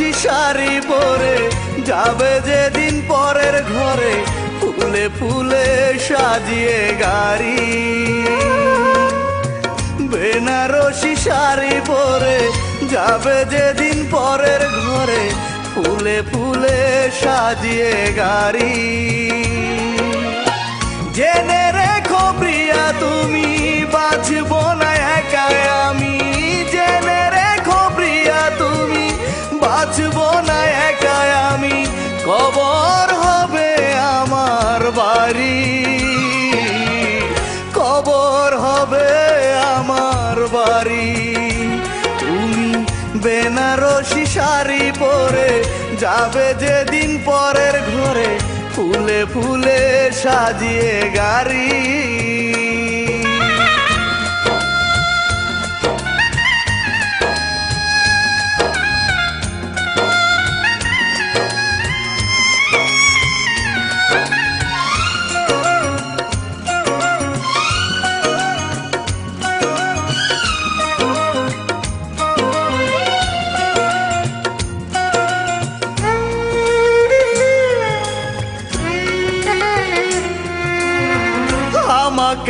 বেনারসি শাড়ি পরে যাবে যেদিন পরের ঘরে, ফুলে ফুলে সাজিয়ে গাড়ি। বেনারসি শাড়ি পরে যাবে যেদিন পরের ঘরে, ফুলে ফুলে সাজিয়ে গাড়ি। কবর হবে আমার বাড়ি। তুমি বেনারসি শাড়ি পরে যাবে যেদিন পরের ঘরে, ফুলে ফুলে সাজিয়ে গাড়ি।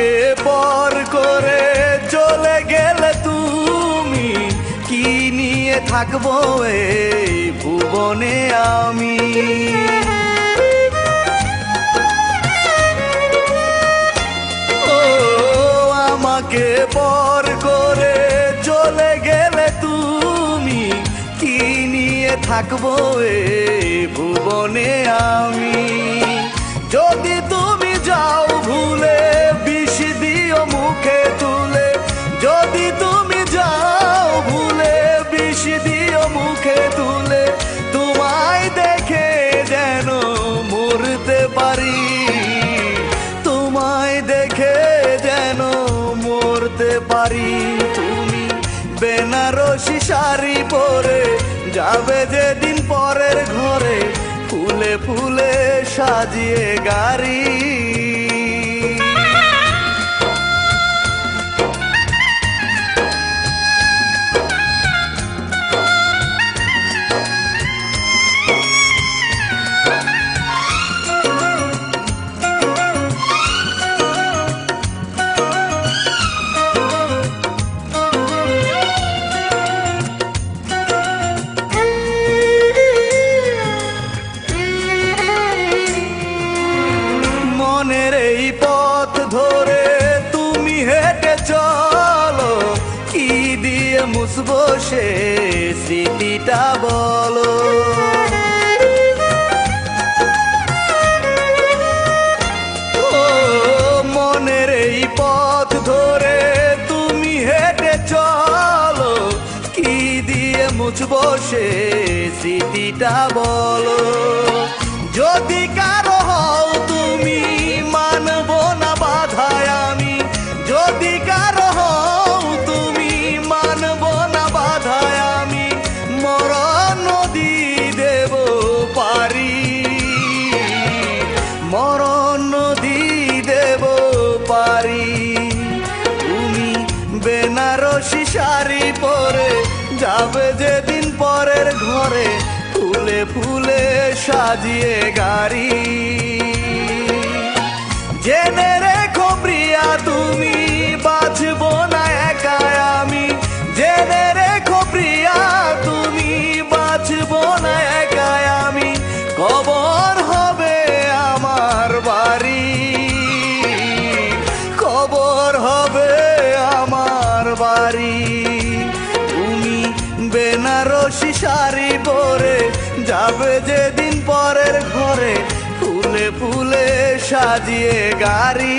আমাকে পর করে চলে গেলে তুমি কি নিয়ে থাকব এই ভুবনে আমি? ও, আমাকে পর করে চলে গেলে তুমি কি নিয়ে থাকব এই ভুবনে আমি? যদি তুমি যাও ভুলে মুখে তুলে, যদি তুমি যাও ভুলে, বিষ দিও মুখে তুলে, তোমায় দেখে যেন মরতে পারি। তোমায় দেখে যেন মরতে পারি। তুমি বেনারসি শাড়ি পরে যাবে যেদিন পরের ঘরে, ফুলে ফুলে সাজিয়ে গাড়ি। সে স্মৃতিটা বলো। ও মনের এই পথ ধরে তুমি হেঁটে চলো, কি দিয়ে মুছবো সে স্মৃতিটা বলো। যদি কারও যাবে যেদিন পরের ঘরে ফুলে ফুলে সাজিয়ে গাড়ি। যেদিন পরের ঘরে ফুলে ফুলে সাজিয়ে গাড়ি।